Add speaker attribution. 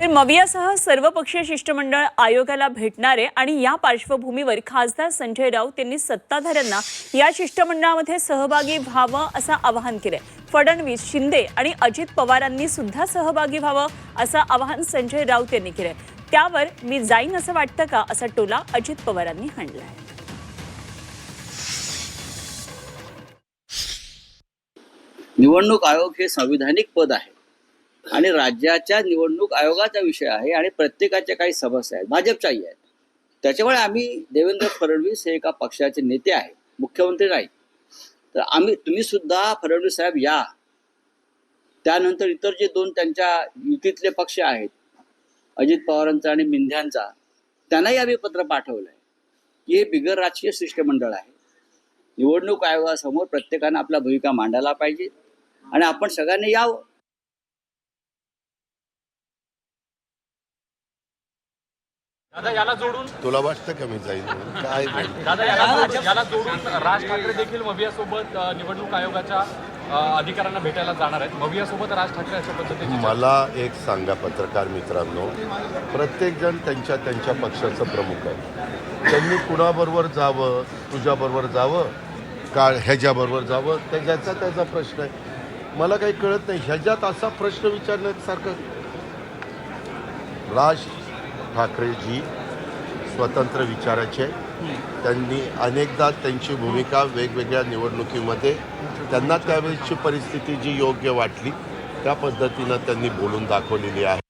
Speaker 1: तर मवियासह सर्वपक्षीय शिष्टमंडळ आयोगाला भेटणारे आणि या पार्श्वभूमीवर खासदार संजय राऊत यांनी सत्ताधाऱ्यांना या शिष्टमंडळामध्ये सहभागी व्हावं असं आवाहन केलंय. फडणवीस शिंदे आणि अजित पवारांनी सुद्धा सहभागी व्हावं असं आवाहन संजय राऊत यांनी केलंय. त्यावर मी जाईन असं वाटतं का असा टोला अजित पवारांनी हाणलाय.
Speaker 2: निवडणूक आयोग हे संविधानिक पद आहे. आणि राज्याच्या निवडणूक आयोगाचा विषय आहे आणि प्रत्येकाच्या काही समस्या आहेत भाजपच्याही आहेत. त्याच्यामुळे आम्ही देवेंद्र फडणवीस हे एका पक्षाचे नेते आहेत मुख्यमंत्री नाही तर आम्ही तुम्ही सुद्धा फडणवीस साहेब या. त्यानंतर इतर जे दोन त्यांच्या युतीतले पक्ष आहेत अजित पवारांचा आणि मिंध्यांचा त्यांनाही आम्ही पत्र पाठवलं आहे की हे बिगर राजकीय शिष्टमंडळ आहे. निवडणूक आयोगासमोर प्रत्येकानं आपला भूमिका मांडायला पाहिजे आणि आपण सगळ्यांनी यावं.
Speaker 3: दादा याला जोडून
Speaker 4: तुला वाटतं का मी जाईल? काय बोल
Speaker 3: दादा याला जोडून याला जोडून राज ठाकरे देखील मवियासोबत निवडणूक आयोगाच्या अधिकाऱ्यांना भेटायला जाणार आहेत. मवियासोबत राज ठाकरे अशा पद्धतीने
Speaker 4: मला एक सांगा पत्रकार मित्रांनो. प्रत्येकजण त्यांच्या त्यांच्या पक्षाचं प्रमुख आहे. त्यांनी कुणाबरोबर जावं तुझ्याबरोबर जावं का ह्याच्याबरोबर जावं त्याच्याचा त्याचा प्रश्न आहे. मला काही कळत नाही. ह्याच्यात असा प्रश्न विचारण्यासारखं राज ठाकरेजी स्वतंत्र विचाराचे त्यांनी अनेकदा त्यांची भूमिका वेगवेगळ्या निवडणुकीमध्ये त्यांना त्यावेळेसची परिस्थिती जी योग्य वाटली त्या पद्धतीनं त्यांनी बोलून दाखवलेली आहे.